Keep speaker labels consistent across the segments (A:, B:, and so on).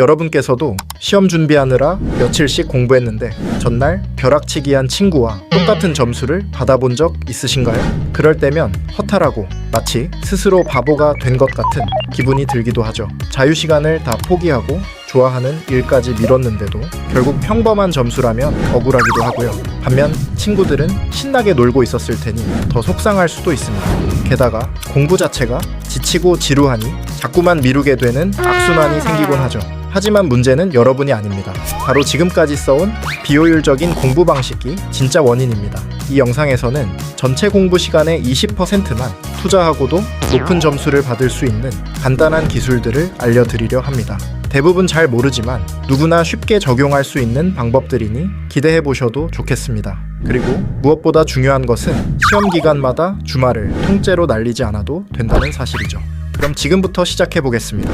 A: 여러분께서도 시험 준비하느라 며칠씩 공부했는데 전날 벼락치기한 친구와 똑같은 점수를 받아본 적 있으신가요? 그럴 때면 허탈하고 마치 스스로 바보가 된 것 같은 기분이 들기도 하죠. 자유 시간을 다 포기하고 좋아하는 일까지 미뤘는데도 결국 평범한 점수라면 억울하기도 하고요. 반면 친구들은 신나게 놀고 있었을 테니 더 속상할 수도 있습니다. 게다가 공부 자체가 지치고 지루하니 자꾸만 미루게 되는 악순환이 생기곤 하죠. 하지만 문제는 여러분이 아닙니다. 바로 지금까지 써온 비효율적인 공부 방식이 진짜 원인입니다. 이 영상에서는 전체 공부 시간의 20%만 투자하고도 높은 점수를 받을 수 있는 간단한 기술들을 알려드리려 합니다. 대부분 잘 모르지만 누구나 쉽게 적용할 수 있는 방법들이니 기대해 보셔도 좋겠습니다. 그리고 무엇보다 중요한 것은 시험 기간마다 주말을 통째로 날리지 않아도 된다는 사실이죠. 그럼 지금부터 시작해 보겠습니다.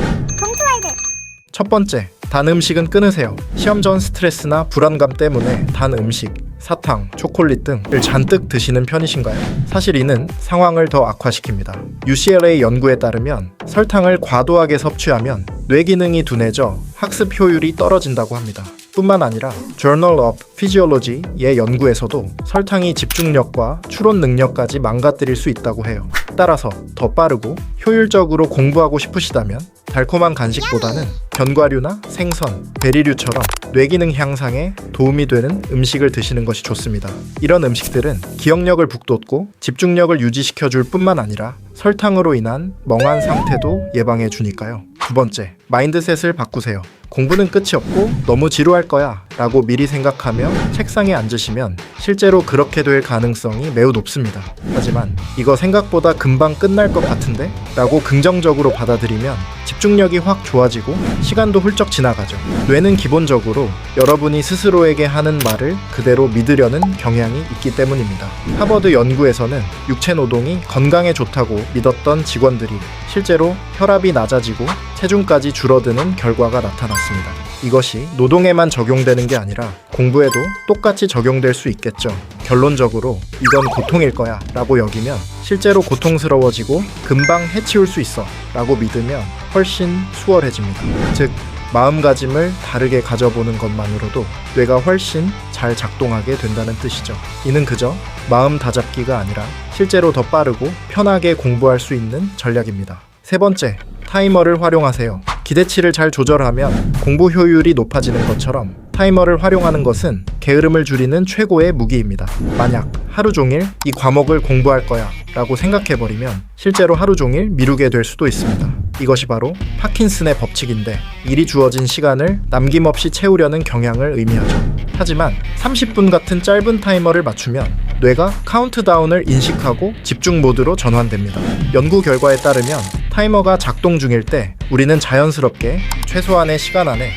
A: 첫 번째, 단 음식은 끊으세요. 시험 전 스트레스나 불안감 때문에 단 음식, 사탕, 초콜릿 등을 잔뜩 드시는 편이신가요? 사실 이는 상황을 더 악화시킵니다. UCLA 연구에 따르면 설탕을 과도하게 섭취하면 뇌 기능이 둔해져 학습 효율이 떨어진다고 합니다. 뿐만 아니라 Journal of Physiology의 연구에서도 설탕이 집중력과 추론 능력까지 망가뜨릴 수 있다고 해요. 따라서 더 빠르고 효율적으로 공부하고 싶으시다면 달콤한 간식보다는 견과류나 생선, 베리류처럼 뇌기능 향상에 도움이 되는 음식을 드시는 것이 좋습니다. 이런 음식들은 기억력을 북돋고 집중력을 유지시켜 줄 뿐만 아니라 설탕으로 인한 멍한 상태도 예방해 주니까요. 두 번째, 마인드셋을 바꾸세요. 공부는 끝이 없고 너무 지루할 거야 라고 미리 생각하며 책상에 앉으시면 실제로 그렇게 될 가능성이 매우 높습니다. 하지만 이거 생각보다 금방 끝날 것 같은데? 라고 긍정적으로 받아들이면 집중력이 확 좋아지고 시간도 훌쩍 지나가죠. 뇌는 기본적으로 여러분이 스스로에게 하는 말을 그대로 믿으려는 경향이 있기 때문입니다. 하버드 연구에서는 육체 노동이 건강에 좋다고 믿었던 직원들이 실제로 혈압이 낮아지고 체중까지 줄어드는 결과가 나타났습니다. 이것이 노동에만 적용되는 게 아니라 공부에도 똑같이 적용될 수 있겠죠. 결론적으로 이건 고통일 거야 라고 여기면 실제로 고통스러워지고 금방 해치울 수 있어 라고 믿으면 훨씬 수월해집니다. 즉, 마음가짐을 다르게 가져보는 것만으로도 뇌가 훨씬 잘 작동하게 된다는 뜻이죠. 이는 그저 마음 다잡기가 아니라 실제로 더 빠르고 편하게 공부할 수 있는 전략입니다. 세 번째, 타이머를 활용하세요. 기대치를 잘 조절하면 공부 효율이 높아지는 것처럼 타이머를 활용하는 것은 게으름을 줄이는 최고의 무기입니다. 만약 하루 종일 이 과목을 공부할 거야 라고 생각해버리면 실제로 하루 종일 미루게 될 수도 있습니다. 이것이 바로 파킨슨의 법칙인데 일이 주어진 시간을 남김없이 채우려는 경향을 의미하죠. 하지만 30분 같은 짧은 타이머를 맞추면 뇌가 카운트다운을 인식하고 집중 모드로 전환됩니다. 연구 결과에 따르면 타이머가 작동 중일 때 우리는 자연스럽게 최소한의 시간 안에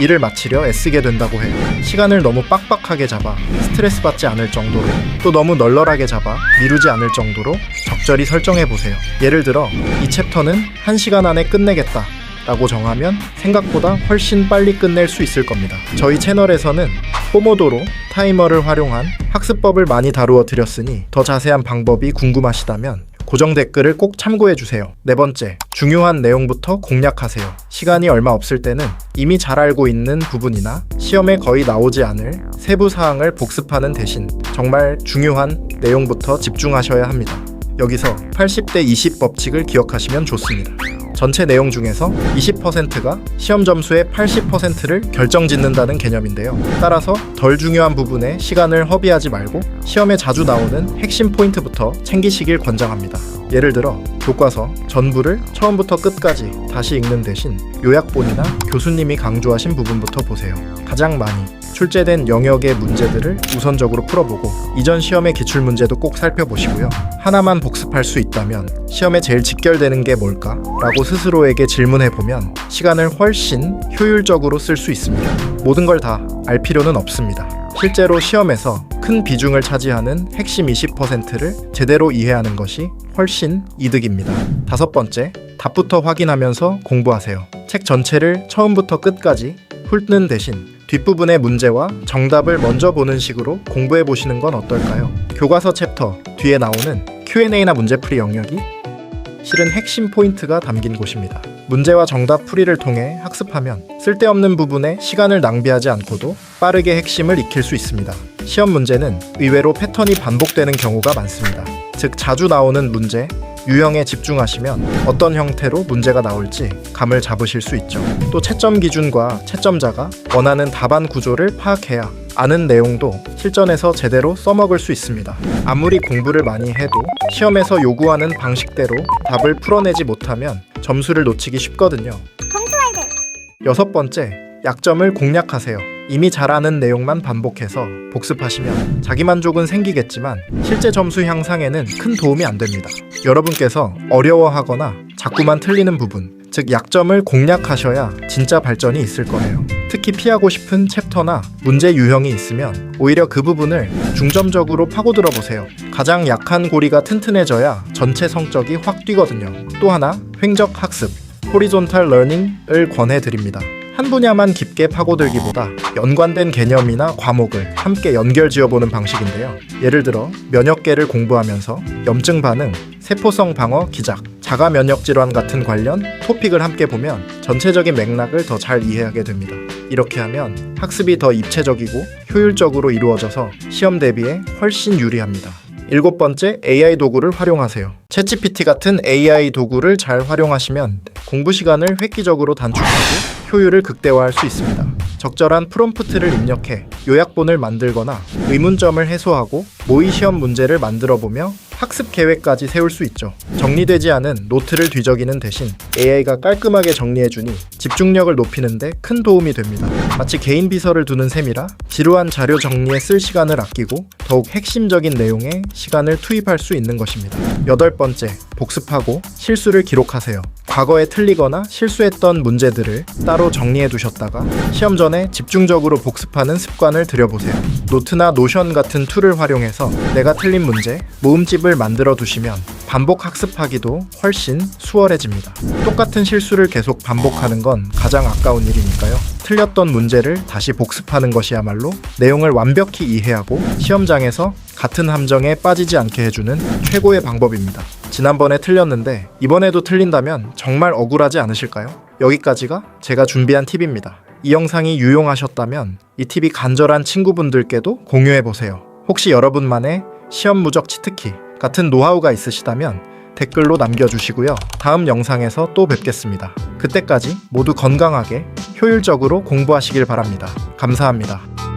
A: 일을 마치려 애쓰게 된다고 해요. 시간을 너무 빡빡하게 잡아 스트레스 받지 않을 정도로 또 너무 널널하게 잡아 미루지 않을 정도로 적절히 설정해 보세요. 예를 들어 이 챕터는 1시간 안에 끝내겠다. 라고 정하면 생각보다 훨씬 빨리 끝낼 수 있을 겁니다. 저희 채널에서는 포모도로 타이머를 활용한 학습법을 많이 다루어 드렸으니 더 자세한 방법이 궁금하시다면 고정 댓글을 꼭 참고해 주세요. 네 번째, 중요한 내용부터 공략하세요. 시간이 얼마 없을 때는 이미 잘 알고 있는 부분이나 시험에 거의 나오지 않을 세부 사항을 복습하는 대신 정말 중요한 내용부터 집중하셔야 합니다. 여기서 80대 20 법칙을 기억하시면 좋습니다. 전체 내용 중에서 20%가 시험 점수의 80%를 결정짓는다는 개념인데요. 따라서 덜 중요한 부분에 시간을 허비하지 말고 시험에 자주 나오는 핵심 포인트부터 챙기시길 권장합니다. 예를 들어 교과서 전부를 처음부터 끝까지 다시 읽는 대신 요약본이나 교수님이 강조하신 부분부터 보세요. 가장 많이 출제된 영역의 문제들을 우선적으로 풀어보고 이전 시험의 기출 문제도 꼭 살펴보시고요. 하나만 복습할 수 있다면 시험에 제일 직결되는 게 뭘까? 라고 스스로에게 질문해 보면 시간을 훨씬 효율적으로 쓸 수 있습니다. 모든 걸 다 알 필요는 없습니다. 실제로 시험에서 큰 비중을 차지하는 핵심 20%를 제대로 이해하는 것이 훨씬 이득입니다. 다섯 번째, 답부터 확인하면서 공부하세요. 책 전체를 처음부터 끝까지 훑는 대신 뒷부분의 문제와 정답을 먼저 보는 식으로 공부해 보시는 건 어떨까요? 교과서 챕터 뒤에 나오는 Q&A나 문제풀이 영역이 실은 핵심 포인트가 담긴 곳입니다. 문제와 정답 풀이를 통해 학습하면 쓸데없는 부분에 시간을 낭비하지 않고도 빠르게 핵심을 익힐 수 있습니다. 시험 문제는 의외로 패턴이 반복되는 경우가 많습니다. 즉 자주 나오는 문제, 유형에 집중하시면 어떤 형태로 문제가 나올지 감을 잡으실 수 있죠. 또 채점 기준과 채점자가 원하는 답안 구조를 파악해야 아는 내용도 실전에서 제대로 써먹을 수 있습니다. 아무리 공부를 많이 해도 시험에서 요구하는 방식대로 답을 풀어내지 못하면 점수를 놓치기 쉽거든요. 여섯 번째, 약점을 공략하세요. 이미 잘 아는 내용만 반복해서 복습하시면 자기만족은 생기겠지만 실제 점수 향상에는 큰 도움이 안 됩니다. 여러분께서 어려워하거나 자꾸만 틀리는 부분, 즉 약점을 공략하셔야 진짜 발전이 있을 거예요. 특히 피하고 싶은 챕터나 문제 유형이 있으면 오히려 그 부분을 중점적으로 파고들어 보세요. 가장 약한 고리가 튼튼해져야 전체 성적이 확 뛰거든요. 또 하나, 횡적 학습, 호리존탈 러닝을 권해 드립니다. 한 분야만 깊게 파고들기보다 연관된 개념이나 과목을 함께 연결 지어보는 방식인데요. 예를 들어 면역계를 공부하면서 염증 반응, 세포성 방어 기작, 자가 면역 질환 같은 관련 토픽을 함께 보면 전체적인 맥락을 더 잘 이해하게 됩니다. 이렇게 하면 학습이 더 입체적이고 효율적으로 이루어져서 시험 대비에 훨씬 유리합니다. 일곱 번째, AI 도구를 활용하세요. 챗GPT 같은 AI 도구를 잘 활용하시면 공부 시간을 획기적으로 단축하고 효율을 극대화할 수 있습니다. 적절한 프롬프트를 입력해 요약본을 만들거나 의문점을 해소하고 모의 시험 문제를 만들어 보며 학습 계획까지 세울 수 있죠. 정리되지 않은 노트를 뒤적이는 대신 AI가 깔끔하게 정리해주니 집중력을 높이는데 큰 도움이 됩니다. 마치 개인 비서를 두는 셈이라 지루한 자료 정리에 쓸 시간을 아끼고 더욱 핵심적인 내용에 시간을 투입할 수 있는 것입니다. 여덟 번째, 복습하고 실수를 기록하세요. 과거에 틀리거나 실수했던 문제들을 따로 정리해 두셨다가 시험 전에 집중적으로 복습하는 습관을 들여보세요. 노트나 노션 같은 툴을 활용해서 내가 틀린 문제, 모음집을 만들어 두시면 반복 학습하기도 훨씬 수월해집니다. 똑같은 실수를 계속 반복하는 건 가장 아까운 일이니까요. 틀렸던 문제를 다시 복습하는 것이야말로 내용을 완벽히 이해하고 시험장에서 같은 함정에 빠지지 않게 해주는 최고의 방법입니다. 지난번에 틀렸는데 이번에도 틀린다면 정말 억울하지 않으실까요? 여기까지가 제가 준비한 팁입니다. 이 영상이 유용하셨다면 이 팁이 간절한 친구분들께도 공유해 보세요. 혹시 여러분만의 시험 무적 치트키 같은 노하우가 있으시다면 댓글로 남겨주시고요. 다음 영상에서 또 뵙겠습니다. 그때까지 모두 건강하게 효율적으로 공부하시길 바랍니다. 감사합니다.